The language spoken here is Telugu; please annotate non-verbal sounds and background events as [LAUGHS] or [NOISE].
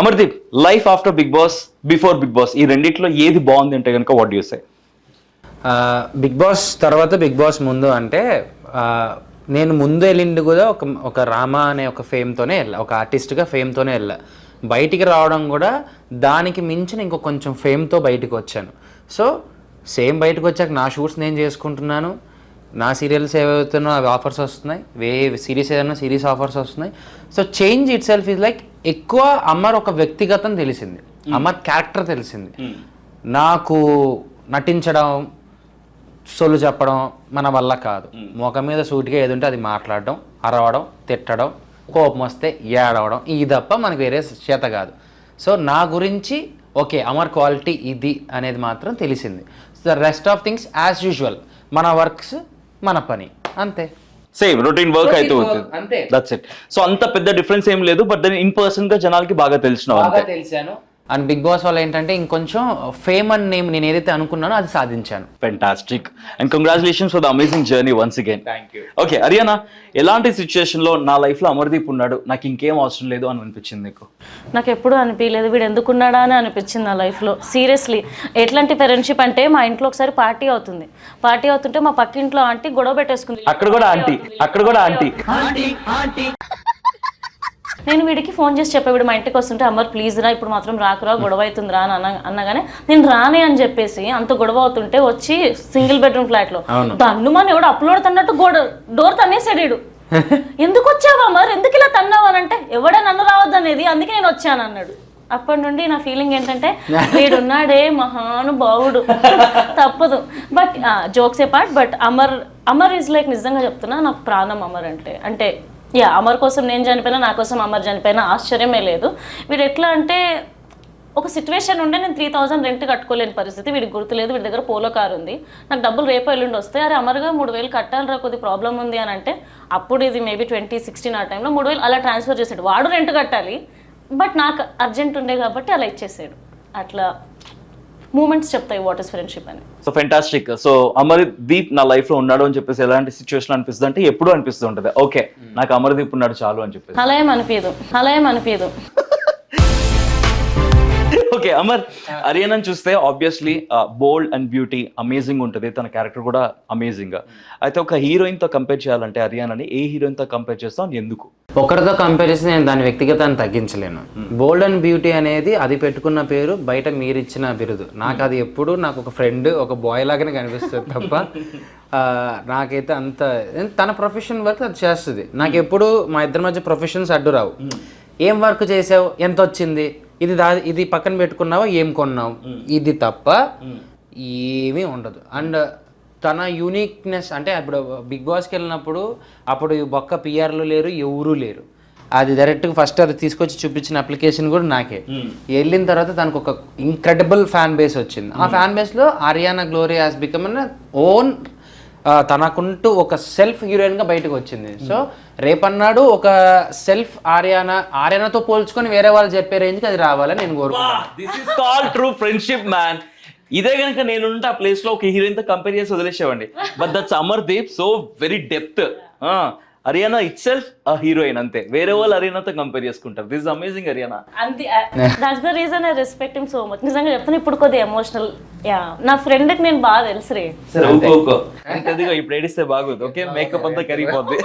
Amardeep life after Bigg Boss before Bigg Boss ఈ రెండిట్లో ఏది బాగుంది అంటే కనుక వాట్ యూస్ బిగ్ బాస్ తర్వాత బిగ్ బాస్ ముందు అంటే నేను ముందు వెళ్ళింది కూడా ఒక ఒక రామ అనే ఒక ఫేమ్తోనే వెళ్ళా ఒక ఆర్టిస్ట్గా ఫేమ్తోనే వెళ్ళా. బయటికి రావడం కూడా దానికి మించిన ఇంకో కొంచెం ఫేమ్తో బయటికి వచ్చాను. సో సేమ్ బయటకు వచ్చాక నా షూట్స్ నేను చేసుకుంటున్నాను. నా సీరియల్స్ ఏవైతున్నా అవి ఆఫర్స్ వస్తున్నాయి. వే సిరీస్ ఏదైనా సిరీస్ ఆఫర్స్ వస్తున్నాయి. So change itself is like ఎక్కువ అమ్మర్ ఒక వ్యక్తిగతం తెలిసింది. అమ్మర్ క్యారెక్టర్ తెలిసింది. నాకు నటించడం సొల్లు చెప్పడం మన వల్ల కాదు. ముఖం మీద సూటిగా ఏది ఉంటే అది మాట్లాడడం అరవడం తిట్టడం కోపం వస్తే ఏడవడం. ఇది తప్ప మనకు వేరే చేత కాదు. సో నా గురించి ఓకే అమర్ క్వాలిటీ ఇది అనేది మాత్రం తెలిసింది. The rest of things as usual. మన వర్క్స్ మన పని. అంతే. సేమ్ రొటీన్ వర్క్ అయితే అవుతుంది అంతే. దట్స్ ఇట్ సో అంత పెద్ద డిఫరెన్స్ ఏం లేదు బట్ దెన్ ఇన్ పర్సన్గా జనాలకి బాగా అంతే తెలిసాను. అండ్ బిగ్ బాస్ వల్ల ఏంటంటే ఇంకొంచెం ఫేమ్ అండ్ నేమ్ నేను ఏదైతే అనుకున్నానో అది సాధించాను. Fantastic and congratulations for the amazing journey once again okay Ariyana ఎలాంటి సిచ్యుయేషన్లో నా లైఫ్లో అమర్దీప్ ఉన్నాడు? నాకు ఇంకేం అవసరం లేదు అని అనిపించింది నీకు? నాకు ఎప్పుడు అనిపించలేదు. వీడు ఎందుకున్నాడా అని అనిపించింది నా లైఫ్లో సీరియస్లీ ఎట్లాంటి ఫ్రెండ్షిప్ అంటే మా ఇంట్లో ఒకసారి పార్టీ అవుతుంది. పార్టీ అవుతుంటే మా పక్కింట్లో ఆంటీ గొడవ పెట్టేసుకుంది. అక్కడ కూడా ఆంటీ అక్కడ కూడా ఆంటీ నేను వీడికి ఫోన్ చేసి చెప్పా వీడు మా ఇంటికి వస్తుంటే అమ్మర్ ప్లీజ్ రా ఇప్పుడు మాత్రం రాకురా గొడవ అవుతుంది రా అని అన్న అన్నగానే నేను రానే అని చెప్పేసి అంత గొడవ అవుతుంటే వచ్చి సింగిల్ బెడ్రూమ్ ఫ్లాట్లో దన్నుమని ఎవడు అప్లోడ్ తన్నట్టు గోడ డోర్ తన్నేసాడు. [LAUGHS] ఎందుకు వచ్చావా మరి ఎందుకు ఇలా తన్నావు? అని అంటే ఎవడే నన్ను రావద్దు అనేది అందుకే నేను వచ్చాను అన్నాడు. అప్పటి నుండి నా ఫీలింగ్ ఏంటంటే [LAUGHS] వీడున్నాడే మహానుభావుడు. [LAUGHS] తప్పదు. But jokes apart but Amar Amar is like నిజంగా చెప్తున్నా నాకు ప్రాణం అమర్ అంటే అంటే యా అమర్ కోసం నేను చనిపోయినా నా కోసం అమర్ చనిపోయినా ఆశ్చర్యమే లేదు. వీడు ఎట్లా అంటే ఒక సిచ్యువేషన్ ఉండే నేను త్రీ థౌసండ్ రెంట్ కట్టుకోలేని పరిస్థితి వీడికి గుర్తులేదు వీడి దగ్గర పోలో కార్ ఉంది. నాకు డబ్బులు రేపు ఎల్లుండి వస్తే అరే అమరుగా మూడు వేలు కట్టాలిరా కొద్ది ప్రాబ్లం ఉంది అని అంటే అప్పుడు ఇది మేబీ ట్వంటీ సిక్స్టీన్ ఆ టైంలో మూడు వేలు అలా ట్రాన్స్ఫర్ చేశాడు వాడు రెంట్ కట్టాలి బట్ నాకు అర్జెంట్ ఉండే కాబట్టి అలా ఇచ్చేసాడు. అట్లా మూమెంట్స్ చెప్తాయి వాట్ ఇస్ ఫ్రెండ్షిప్ అని. సో ఫెంటాస్టిక్ సో అమర్దీప్ నా లైఫ్లో ఉన్నాడు అని చెప్పేసి ఎలాంటి సిచ్యువేషన్ అనిపిస్తుంది అంటే ఎప్పుడు అనిపిస్తూ ఉంటది. ఓకే నాకు అమర్దీప్ ఉన్నాడు చాలు అని చెప్పేసి. అలా ఏం అనిపించదు అలా ఏం అనిపించదు ఓకే అమర్ అరియానని చూస్తే obviously bold and beauty amazing ఉంటుంది. తన క్యారెక్టర్ కూడా అమేజింగ్ అయితే ఒక హీరోయిన్తో కంపేర్ చేయాలంటే హరియానాని ఏ హీరోయిన్తో కంపేర్ చేస్తాం ఎందుకు? ఒకరితో కంపేర్ చేసి నేను దాని వ్యక్తిగతాన్ని తగ్గించలేను. బోల్డ్ అండ్ బ్యూటీ అనేది అది పెట్టుకున్న పేరు బయట మీరు ఇచ్చిన బిరుదు. నాకు అది ఎప్పుడు నాకు ఒక ఫ్రెండ్ ఒక బాయ్ లాగానే కనిపిస్తుంది తప్ప [LAUGHS] ఆ, నాకైతే అంత తన ప్రొఫెషన్ వర్క్ అది చేస్తుంది. నాకు ఎప్పుడు మా ఇద్దరి మధ్య ప్రొఫెషన్స్ అడ్డు రావు. ఏం వర్క్ చేసావు? ఎంత వచ్చింది ఇది దా ఇది పక్కన పెట్టుకున్నావా ఏం కొన్నావు? ఇది తప్ప ఏమీ ఉండదు. అండ్ తన యూనిక్నెస్ అంటే ఇప్పుడు బిగ్ బాస్కి వెళ్ళినప్పుడు అప్పుడు బొక్క పిఆర్లు లేరు ఎవరూ లేరు. అది డైరెక్ట్గా ఫస్ట్ అది తీసుకొచ్చి చూపించిన అప్లికేషన్ కూడా నాకే. వెళ్ళిన తర్వాత తనకు ఒక ఇంక్రెడిబుల్ ఫ్యాన్ బేస్ వచ్చింది. ఆ ఫ్యాన్ బేస్లో Ariyana Glory has become an own తనకుంటూ ఒక సెల్ఫ్ హీరోయిన్గా బయటకు వచ్చింది. సో రేపన్నాడు ఒక సెల్ఫ్ ఆర్యానా ఆర్యానాతో పోల్చుకొని వేరే వాళ్ళు చెప్పే రేంజ్కి అది రావాలని నేను కోరుకుంటున్నాను this is call true friendship man ఇదే కనుక నేను ఉంటే ఆ ప్లేస్లో ఒక హీరోయిన్తో కంపేర్ చేసి వదిలేసేవాడిని. But that's Amardeep so very depth Ariyana itself ఆ హీరోయిన్ అంతే. వేరే వాళ్ళు హరియానాతో కంపేర్ చేసుకుంటారు. దిస్ అమేజింగ్ హరియానా అంతే that's the reason I respect him so much నిజంగా చెప్తాను ఇప్పుడు కొద్దిగా ఎమోషనల్ యా. నా ఫ్రెండ్కి నేను బాగా తెలుసు రే సరే ఊకో ఊకో అంతేదిగో ఇప్పుడు ఏడిస్తే బాగోదు. ఓకే? మేకప్ అంతా కరిగిపోద్ది.